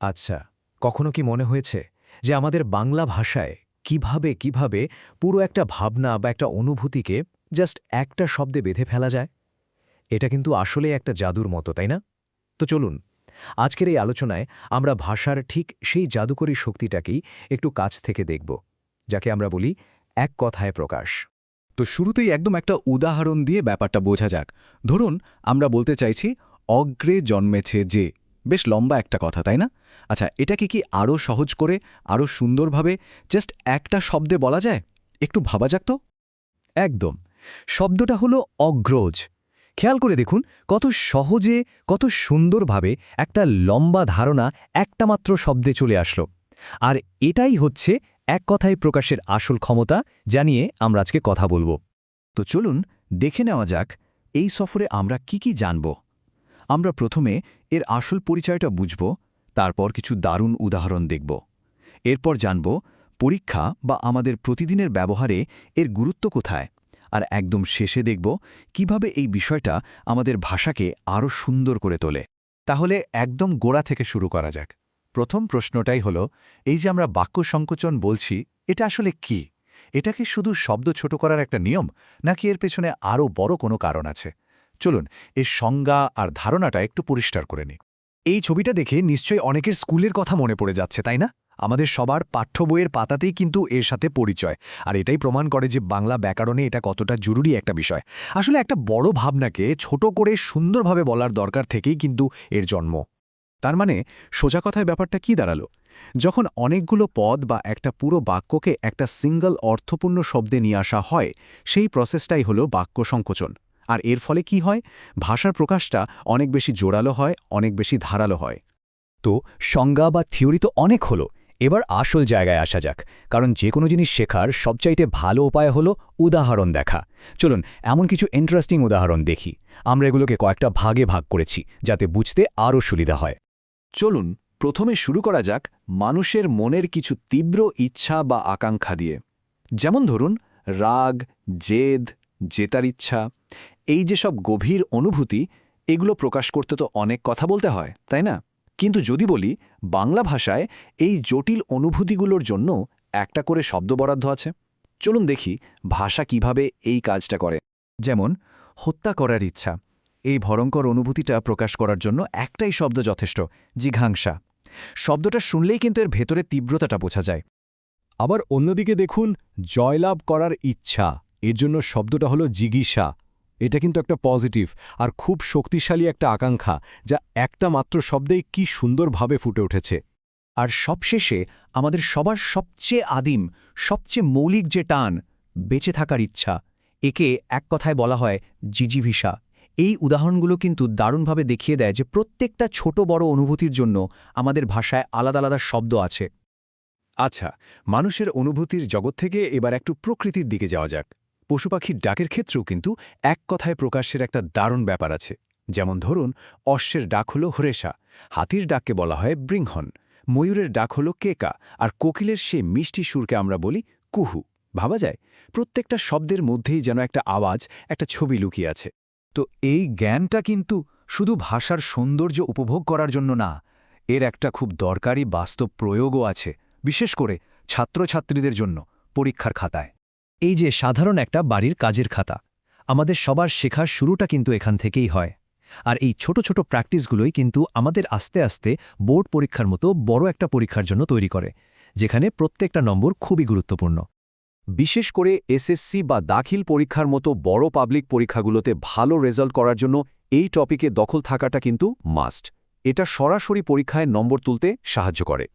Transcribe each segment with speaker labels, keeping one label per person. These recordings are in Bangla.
Speaker 1: আচ্ছা কখনো কি মনে হয়েছে যে আমাদের বাংলা ভাষায় কীভাবে কীভাবে পুরো একটা ভাবনা বা একটা অনুভূতিকে জাস্ট একটা শব্দে বেঁধে ফেলা যায়? এটা কিন্তু আসলে একটা জাদুর মতো, তাই না? তো চলুন, আজকের এই আলোচনায় আমরা ভাষার ঠিক সেই জাদুকরী শক্তিটাকেই একটু কাছ থেকে দেখব, যাকে আমরা বলি এক কথায় প্রকাশ।
Speaker 2: তো শুরুতেই একদম একটা উদাহরণ দিয়ে ব্যাপারটা বোঝা যাক। ধরুন, আমরা বলতে চাইছি, অগ্রে জন্মেছে যে। বেশ লম্বা একটা কথা, তাই না? আচ্ছা এটাকে কি আরও সহজ করে আরও সুন্দরভাবে জাস্ট একটা শব্দে বলা যায়? একটু ভাবা যাক তো?
Speaker 1: একদম। শব্দটা হলো অগ্রজ। খেয়াল করে দেখুন, কত সহজে, কত সুন্দরভাবে একটা লম্বা ধারণা একটা মাত্র শব্দে চলে আসলো। আর এটাই হচ্ছে এক কথায় প্রকাশের আসল ক্ষমতা জানিয়ে আমরা আজকে কথা বলব।
Speaker 2: তো চলুন, দেখে নেওয়া যাক, এই সফরে আমরা কি কি জানব? আমরা প্রথমে এর আসল পরিচয়টা বুঝব, তারপর কিছু দারুণ উদাহরণ দেখব। এরপর জানব, পরীক্ষা বা আমাদের প্রতিদিনের ব্যবহারে এর গুরুত্ব কোথায়? আর একদম শেষে দেখব, কীভাবে এই বিষয়টা আমাদের ভাষাকে আরও সুন্দর করে তোলে। তাহলে একদম গোড়া থেকে শুরু করা যাক। প্রথম প্রশ্নটাই হলো, এই যে আমরা বাক্য সংকোচন বলছি, এটা আসলে কি? এটা কি শুধু শব্দ ছোট করার একটা নিয়ম, নাকি এর পেছনে আরও বড় কোনো কারণ আছে? চলুন, এর সংজ্ঞা আর ধারণাটা একটু পরিষ্কার করে নিই।
Speaker 1: এই ছবিটা দেখে নিশ্চয়ই অনেকের স্কুলের কথা মনে পড়ে যাচ্ছে, তাই না? আমাদের সবার পাঠ্য বইয়ের পাতাতেই কিন্তু এর সাথে পরিচয়, আর এটাই প্রমাণ করে যে বাংলা ব্যাকরণে এটা কতটা জরুরি একটা বিষয়। আসলে একটা বড় ভাবনাকে ছোট করে সুন্দরভাবে বলার দরকার থেকেই কিন্তু এর জন্ম।
Speaker 2: তার মানে সোজা কথায় ব্যাপারটা কি দাঁড়াল? যখন অনেকগুলো পদ বা একটা পুরো বাক্যকে একটা সিঙ্গল অর্থপূর্ণ শব্দে নিয়ে আসা হয়, সেই প্রসেসটাই হলো বাক্য সংকোচন। আর এর ফলে কি হয়? ভাষার প্রকাশটা অনেক বেশি জোরালো হয়, অনেক বেশি ধারালো হয়।
Speaker 1: তো সংজ্ঞা বা থিওরি তো অনেক হলো। এবার আসল জায়গায় আসা যাক। কারণ যে কোনো জিনিস শেখার সবচাইতে ভালো উপায় হলো উদাহরণ দেখা। চলুন, এমন কিছু ইন্টারেস্টিং উদাহরণ দেখি। আমরা এগুলোকে কয়েকটা ভাগে ভাগ করেছি, যাতে বুঝতে আরও সুবিধা হয়।
Speaker 2: চলুন, প্রথমে শুরু করা যাক মানুষের মনের কিছু তীব্র ইচ্ছা বা আকাঙ্ক্ষা দিয়ে। যেমন ধরুন, রাগ, জেদ জেতার ইচ্ছা, এই যে সব গভীর অনুভূতি, এগুলো প্রকাশ করতে তো অনেক কথা বলতে হয়, তাই না? কিন্তু যদি বলি, বাংলা ভাষায় এই জটিল অনুভূতিগুলোর জন্য একটা করে শব্দ বরাদ্দ আছে। চলুন দেখি ভাষা কীভাবে এই কাজটা করে। যেমন, হত্যা করার ইচ্ছা, এই ভয়ঙ্কর অনুভূতিটা প্রকাশ করার জন্য একটাই শব্দ যথেষ্ট, জিঘাংসা। শব্দটা শুনলেই কিন্তু এর ভেতরে তীব্রতাটা বোঝা যায়।
Speaker 3: আবার অন্যদিকে দেখুন, জয়লাভ করার ইচ্ছা। এর জন্য শব্দটা হলো জিগিসা। এটা কিন্তু একটা পজিটিভ আর খুব শক্তিশালী একটা আকাঙ্ক্ষা, যা একটা মাত্র শব্দেই কি সুন্দরভাবে ফুটে উঠেছে।
Speaker 1: আর সবশেষে আমাদের সবার সবচেয়ে আদিম, সবচেয়ে মৌলিক যে টান, বেঁচে থাকার ইচ্ছা, একে এক কথায় বলা হয় জিজিভিসা। এই উদাহরণগুলো কিন্তু দারুণভাবে দেখিয়ে দেয় যে প্রত্যেকটা ছোট বড় অনুভূতির জন্য আমাদের ভাষায় আলাদা আলাদা শব্দ আছে।
Speaker 2: আচ্ছা মানুষের অনুভূতির জগৎ থেকে এবার একটু প্রকৃতির দিকে যাওয়া যাক। পশু পাখির ডাকের ক্ষেত্রেও কিন্তু এক কথায় প্রকাশের একটা দারুণ ব্যাপার আছে। যেমন ধরুন, অশ্বের ডাক হল হরেশা, হাতির ডাককে বলা হয় বৃংহন ময়ূরের ডাক হল কেকা, আর কোকিলের সে মিষ্টি সুরকে আমরা বলি কুহু। ভাবা যায়? প্রত্যেকটা শব্দের মধ্যেই যেন একটা আওয়াজ, একটা ছবি লুকিয়ে আছে। তো এই জ্ঞানটা কিন্তু শুধু ভাষার সৌন্দর্য উপভোগ করার জন্য না, এর একটা খুব দরকারি বাস্তব প্রয়োগও আছে, বিশেষ করে ছাত্রছাত্রীদের জন্য পরীক্ষার খাতায়।
Speaker 1: এই যে সাধারণ একটা বাড়ির কাজের খাতা, আমাদের সবার শেখার শুরুটা কিন্তু এখান থেকেই হয়। আর এই ছোট ছোট প্র্যাকটিসগুলোই কিন্তু আমাদের আস্তে আস্তে বোর্ড পরীক্ষার মতো বড় একটা পরীক্ষার জন্য তৈরি করে, যেখানে প্রত্যেকটা নম্বর খুবই গুরুত্বপূর্ণ।
Speaker 2: বিশেষ করে এসএসসি বা দাখিল পরীক্ষার মতো বড় পাবলিক পরীক্ষাগুলোতে ভালো রেজাল্ট করার জন্য এই টপিকে দখল থাকাটা কিন্তু মাস্ট। এটা সরাসরি পরীক্ষায় নম্বর তুলতে সাহায্য করে।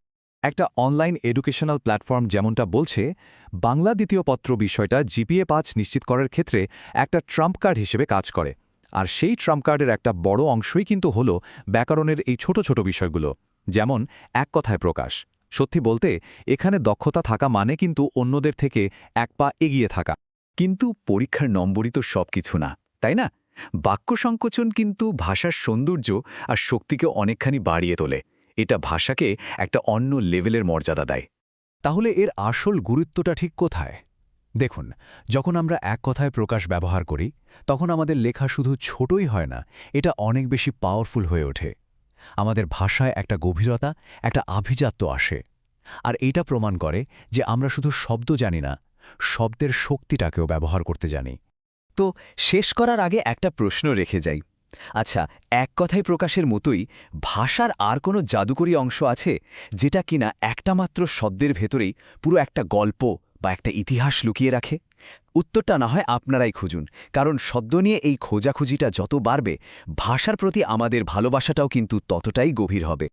Speaker 2: একটা অনলাইন এডুকেশনাল প্ল্যাটফর্ম যেমনটা বলছে, বাংলা দ্বিতীয় পত্র বিষয়টা জিপিএ পাঁচ নিশ্চিত করার ক্ষেত্রে একটা ট্রাম্প কার্ড হিসেবে কাজ করে। আর সেই ট্রাম্প কার্ডের একটা বড় অংশই কিন্তু হল ব্যাকরণের এই ছোট ছোট বিষয়গুলো, যেমন এক কথায় প্রকাশ। সত্যি বলতে, এখানে দক্ষতা থাকা মানে কিন্তু অন্যদের থেকে এক পা এগিয়ে থাকা। কিন্তু পরীক্ষার নম্বরই তো সব কিছু না, তাই না? বাক্য সংকোচন কিন্তু ভাষার সৌন্দর্য আর শক্তিকে অনেকখানি বাড়িয়ে তোলে। এটা ভাষাকে একটা অন্য লেভেলের মর্যাদা দেয়। তাহলে এর আসল গুরুত্বটা ঠিক কোথায়? দেখুন, যখন আমরা এক কথায় প্রকাশ ব্যবহার করি, তখন আমাদের লেখা শুধু ছোটই হয় না, এটা অনেক বেশি পাওয়ারফুল হয়ে ওঠে।
Speaker 1: আমাদের ভাষায় একটা গভীরতা, একটা আভিজাত্য আসে। আর এটা প্রমাণ করে যে আমরা শুধু শব্দ জানি না, শব্দের শক্তিটাকেও ব্যবহার করতে জানি।
Speaker 4: তো শেষ করার আগে একটা প্রশ্ন রেখে যাই। আচ্ছা এক কথায় প্রকাশের মতোই ভাষার আর কোনো জাদুকরী অংশ আছে যেটা কিনা একটা মাত্র শব্দের ভেতরেই পুরো একটা গল্প বা একটা ইতিহাস লুকিয়ে রাখে? উত্তরটা না হয় আপনারাই খুঁজুন, কারণ শব্দ নিয়ে এই খোঁজাখুঁজিটা যত বাড়বে, ভাষার প্রতি আমাদের ভালোবাসাটাও কিন্তু ততটাই গভীর হবে।